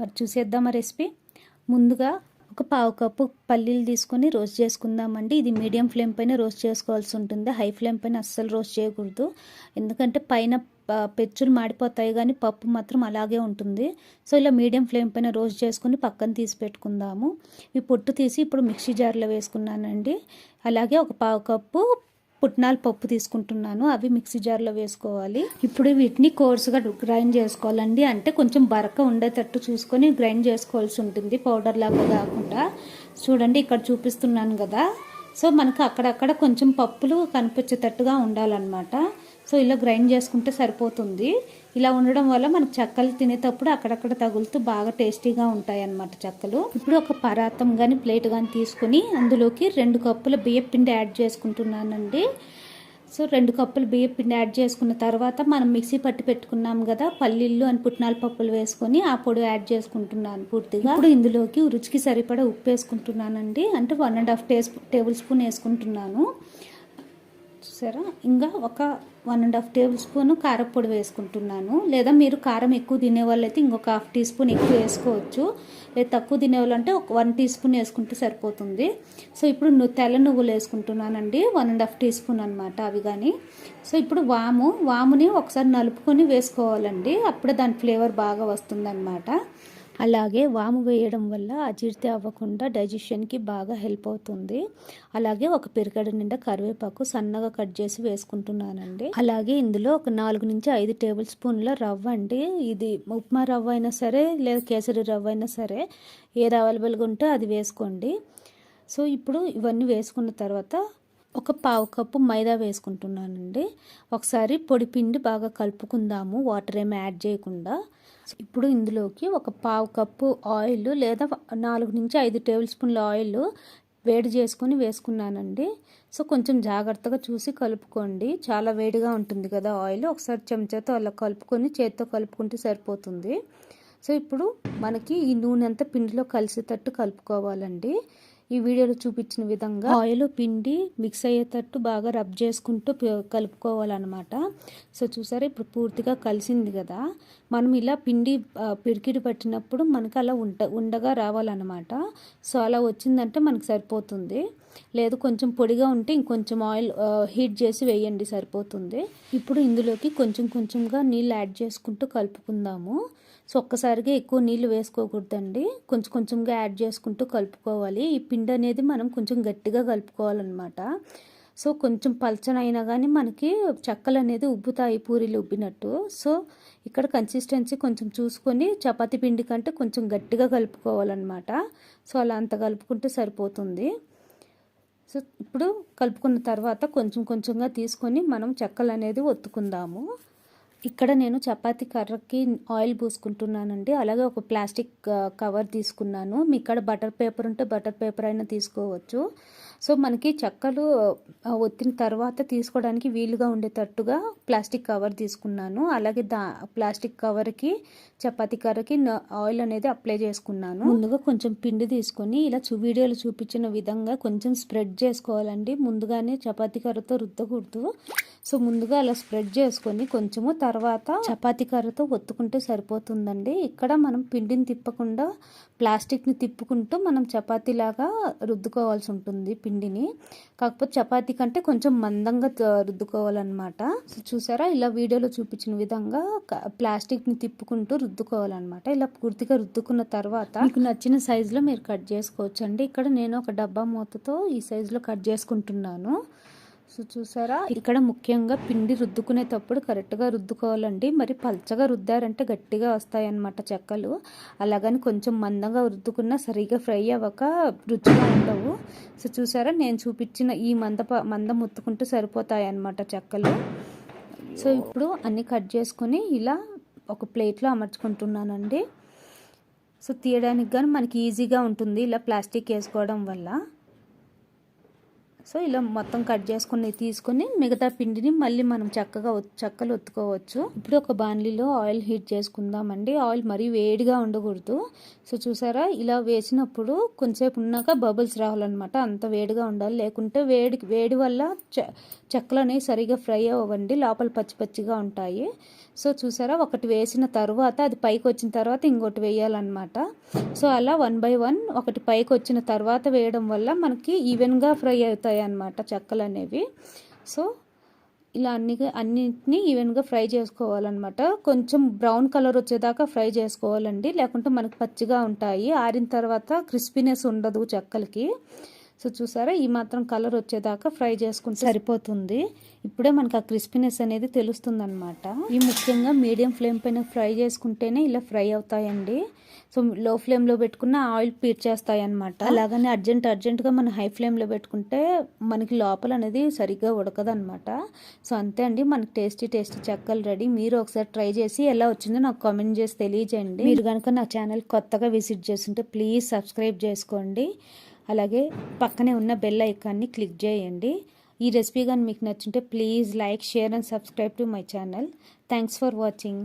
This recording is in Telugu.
మరి చూసేద్దామా రెసిపీ? ముందుగా ఒక పావు కప్పు పల్లీలు తీసుకొని రోస్ట్ చేసుకుందామండి. ఇది మీడియం ఫ్లేమ్ పైన రోస్ట్ చేసుకోవాల్సి ఉంటుంది. హై ఫ్లేమ్ పైన అస్సలు రోస్ట్ చేయకూడదు. ఎందుకంటే పైన పెచ్చులు మాడిపోతాయి కానీ పప్పు మాత్రం అలాగే ఉంటుంది. సో ఇలా మీడియం ఫ్లేమ్ పైన రోస్ట్ చేసుకుని పక్కన తీసి పెట్టుకుందాము. ఈ పొట్టు తీసి ఇప్పుడు మిక్సీ జార్లో వేసుకున్నానండి. అలాగే ఒక పావు కప్పు పుట్నాల పప్పు తీసుకుంటున్నాను అవి మిక్సీ జార్లో వేసుకోవాలి. ఇప్పుడు వీటిని కోర్సుగా గ్రైండ్ చేసుకోవాలండి. అంటే కొంచెం బరక ఉండేటట్టు చూసుకొని గ్రైండ్ చేసుకోవాల్సి ఉంటుంది పౌడర్ లాగా కాకుండా. చూడండి ఇక్కడ చూపిస్తున్నాను కదా. సో మనకు అక్కడక్కడ కొంచెం పప్పులు కనిపించేటట్టుగా ఉండాలన్నమాట. సో ఇలా గ్రైండ్ చేసుకుంటే సరిపోతుంది. ఇలా ఉండడం వల్ల మనకు చెక్కలు తినేటప్పుడు అక్కడక్కడ తగులుతూ బాగా టేస్టీగా ఉంటాయి అన్నమాట చెక్కలు. ఇప్పుడు ఒక పరాతం కానీ ప్లేట్ కానీ తీసుకొని అందులోకి రెండు కప్పుల బియ్యం పిండి యాడ్ చేసుకుంటున్నానండి. సో రెండు కప్పులు బియ్యం పిండి యాడ్ చేసుకున్న తర్వాత మనం మిక్సీ పట్టి పెట్టుకున్నాం కదా పల్లీలు అని పుట్నాల పప్పులు వేసుకొని ఆ పొడి యాడ్ చేసుకుంటున్నాను పూర్తిగా. ఇప్పుడు ఇందులోకి రుచికి సరిపడా ఉప్పు వేసుకుంటున్నానండి. అంటే వన్ అండ్ హాఫ్ టేస్ టేబుల్ స్పూన్ వేసుకుంటున్నాను. చూసారా? ఇంకా ఒక one and half tablespoon కారపొడి వేసుకుంటున్నాను. లేదా మీరు కారం ఎక్కువ తినేవాళ్ళు అయితే ఇంకొక హాఫ్ టీ స్పూన్ ఎక్కువ వేసుకోవచ్చు. లేదా తక్కువ తినేవాళ్ళు అంటే ఒక వన్ టీ స్పూన్ వేసుకుంటే సరిపోతుంది. సో ఇప్పుడు నువ్వు తెల్ల నువ్వులు వేసుకుంటున్నానండి. One and half teaspoon అనమాట అవి కానీ సో ఇప్పుడు వాము. వాముని ఒకసారి నలుపుకొని వేసుకోవాలండి. అప్పుడే దాని ఫ్లేవర్ బాగా వస్తుందన్నమాట. అలాగే వాము వేయడం వల్ల అజీర్తి అవ్వకుండా డైజెషన్కి బాగా హెల్ప్ అవుతుంది. అలాగే ఒక పెరిగడ నిండా కరివేపాకు సన్నగా కట్ చేసి వేసుకుంటున్నానండి. అలాగే ఇందులో ఒక నాలుగు నుంచి ఐదు టేబుల్ స్పూన్ల రవ్వ అండి. ఇది ఉప్మా రవ్వ అయినా సరే లేదా కేసరి రవ్వ అయినా సరే ఏది అవైలబుల్గా ఉంటే అది వేసుకోండి. సో ఇప్పుడు ఇవన్నీ వేసుకున్న తర్వాత ఒక పావు కప్పు మైదా వేసుకుంటున్నానండి. ఒకసారి పొడి పిండి బాగా కలుపుకుందాము వాటర్ ఏమి యాడ్ చేయకుండా. ఇప్పుడు ఇందులోకి ఒక పావు కప్పు ఆయిల్ లేదా నాలుగు నుంచి ఐదు టేబుల్ స్పూన్ల ఆయిల్ వేడి చేసుకొని వేసుకున్నానండి. సో కొంచెం జాగ్రత్తగా చూసి కలుపుకోండి. చాలా వేడిగా ఉంటుంది కదా ఆయిల్. ఒకసారి చెంచాతో అలా కలుపుకొని చేత్తో కలుపుకుంటే సరిపోతుంది. సో ఇప్పుడు మనకి ఈ నూనె అంతా పిండిలో కలిసేటట్టు కలుపుకోవాలండి. ఈ వీడియోలో చూపించిన విధంగా ఆయిల్ పిండి మిక్స్ అయ్యేటట్టు బాగా రబ్ చేసుకుంటూ కలుపుకోవాలన్నమాట. సో చూసారా ఇప్పుడు పూర్తిగా కలిసింది కదా. మనం ఇలా పిండి పిడికిడి పట్టినప్పుడు మనకు అలా ఉండ ఉండగా రావాలన్నమాట. సో అలా వచ్చిందంటే మనకు సరిపోతుంది. లేదు కొంచెం పొడిగా ఉంటే ఇంకొంచెం ఆయిల్ హీట్ చేసి వేయండి సరిపోతుంది. ఇప్పుడు ఇందులోకి కొంచెం కొంచెంగా నీళ్ళు యాడ్ చేసుకుంటూ కలుపుకుందాము. సో ఒక్కసారిగా ఎక్కువ నీళ్ళు వేసుకోకూడదండి. కొంచెం కొంచెంగా యాడ్ చేసుకుంటూ కలుపుకోవాలి. ఈ పిండి అనేది మనం కొంచెం గట్టిగా కలుపుకోవాలన్నమాట. సో కొంచెం పలచనైనా కానీ మనకి చెక్కలు అనేది ఉబ్బుతాయి పూరీలు ఉబ్బినట్టు. సో ఇక్కడ కన్సిస్టెన్సీ కొంచెం చూసుకొని చపాతి పిండి కంటే కొంచెం గట్టిగా కలుపుకోవాలన్నమాట. సో అలా అంత కలుపుకుంటే సరిపోతుంది. సో ఇప్పుడు కలుపుకున్న తర్వాత కొంచెం కొంచెంగా తీసుకొని మనం చెక్కలు అనేది ఒత్తుకుందాము. ఇక్కడ నేను చపాతి కర్రకి ఆయిల్ పూసుకుంటున్నానండి. అలాగే ఒక ప్లాస్టిక్ కవర్ తీసుకున్నాను. మీ ఇక్కడ బటర్ పేపర్ ఉంటే బటర్ పేపర్ అయినా తీసుకోవచ్చు. సో మనకి చెక్కలు ఒత్తిన తర్వాత తీసుకోవడానికి వీలుగా ఉండేటట్టుగా ప్లాస్టిక్ కవర్ తీసుకున్నాను. అలాగే దా ప్లాస్టిక్ కవర్కి చపాతీ కర్రకి ఆయిల్ అనేది అప్లై చేసుకున్నాను. ముందుగా కొంచెం పిండి తీసుకొని ఇలా చూ వీడియోలో చూపించిన విధంగా కొంచెం స్ప్రెడ్ చేసుకోవాలండి. ముందుగానే చపాతీ కర్రతో రుద్దకూడదు. సో ముందుగా అలా స్ప్రెడ్ చేసుకొని కొంచెము తర్వాత చపాతీ కర్రతో ఒత్తుకుంటే సరిపోతుందండి. ఇక్కడ మనం పిండిని తిప్పకుండా ప్లాస్టిక్ని తిప్పుకుంటూ మనం చపాతీలాగా రుద్దుకోవాల్సి ఉంటుంది. పిండిని. కాకపోతే చపాతీ కంటే కొంచెం మందంగా రుద్దుకోవాలన్నమాట. సో చూసారా? ఇలా వీడియోలో చూపించిన విధంగా ప్లాస్టిక్ని తిప్పుకుంటూ రుద్దుకోవాలన్నమాట. ఇలా పూర్తిగా రుద్దుకున్న తర్వాత మీకు నచ్చిన సైజులో మీరు కట్ చేసుకోవచ్చు అండి ఇక్కడ నేను ఒక డబ్బా మూతతో ఈ సైజులో కట్ చేసుకుంటున్నాను. సో చూసారా? ఇక్కడ ముఖ్యంగా పిండి రుద్దుకునేటప్పుడు కరెక్ట్గా రుద్దుకోవాలండి. మరి పల్చగా రుద్దారంటే గట్టిగా వస్తాయన్నమాట చెక్కలు. అలాగని కొంచెం మందంగా రుద్దుకున్నా సరిగా ఫ్రై అవ్వక రుచిగా ఉండవు. సో చూసారా? నేను చూపించిన ఈ మంద మందం ముత్తుకుంటూ సరిపోతాయి అన్నమాట చెక్కలు. సో ఇప్పుడు అన్ని కట్ చేసుకొని ఇలా ఒక ప్లేట్లో అమర్చుకుంటున్నానండి. సో తీయడానికి కానీ మనకి ఈజీగా ఉంటుంది ఇలా ప్లాస్టిక్ వేసుకోవడం వల్ల. సో ఇలా మొత్తం కట్ చేసుకుని తీసుకొని మిగతా పిండిని మళ్ళీ మనం చక్కగా చక్కలు ఒత్తుకోవచ్చు. ఇప్పుడు ఒక బాణలిలో ఆయిల్ హీట్ చేసుకుందామండి. ఆయిల్ మరీ వేడిగా ఉండకూడదు. సో చూసారా ఇలా వేసినప్పుడు కొంచెంసేపు ఉన్నాక బబుల్స్ రావాలన్నమాట. అంత వేడిగా ఉండాలి. లేకుంటే వేడి వేడి వల్ల చెక్కలు అనేవి సరిగా ఫ్రై అవ్వండి. లోపల పచ్చి పచ్చిగా ఉంటాయి. సో చూసారా ఒకటి వేసిన తర్వాత అది పైకి వచ్చిన తర్వాత ఇంకోటి వేయాలన్నమాట. సో అలా వన్ బై వన్ ఒకటి పైకి వచ్చిన తర్వాత వేయడం వల్ల మనకి ఈవెన్గా ఫ్రై అవుతాయి అన్నమాట చెక్కలు అనేవి సో ఇలా అన్ని అన్నింటినీ ఈవెన్గా ఫ్రై చేసుకోవాలన్నమాట. కొంచెం బ్రౌన్ కలర్ వచ్చేదాకా ఫ్రై చేసుకోవాలండి. లేకుంటే మనకు పచ్చిగా ఉంటాయి. ఆరిన తర్వాత క్రిస్పీనెస్ ఉండదు చెక్కలకి. సో చూసారా ఈ మాత్రం కలర్ వచ్చేదాకా ఫ్రై చేసుకుంటే సరిపోతుంది. ఇప్పుడే మనకు ఆ క్రిస్పీనెస్ అనేది తెలుస్తుంది అనమాట ఈ ముఖ్యంగా మీడియం ఫ్లేమ్ పైన ఫ్రై చేసుకుంటేనే ఇలా ఫ్రై అవుతాయండి. సో లో ఫ్లేమ్లో పెట్టుకున్న ఆయిల్ పీడ్చేస్తాయి అనమాట అలాగని అర్జెంట్ అర్జెంటుగా మనం హై ఫ్లేమ్లో పెట్టుకుంటే మనకి లోపల అనేది సరిగ్గా ఉడకదు అనమాట సో అంతే అండి మనకి టేస్టీ టేస్టీ చెక్కలు రెడీ. మీరు ఒకసారి ట్రై చేసి ఎలా వచ్చిందో నాకు కామెంట్ చేసి తెలియజేయండి. మీరు కనుక నా ఛానల్ కొత్తగా విజిట్ చేస్తుంటే ప్లీజ్ సబ్స్క్రైబ్ చేసుకోండి. అలాగే పక్కనే ఉన్న బెల్ ఐకాన్ని క్లిక్ చేయండి. ఈ రెసిపీ కానీ మీకు నచ్చుంటే please like share and subscribe to my channel. Thanks for watching.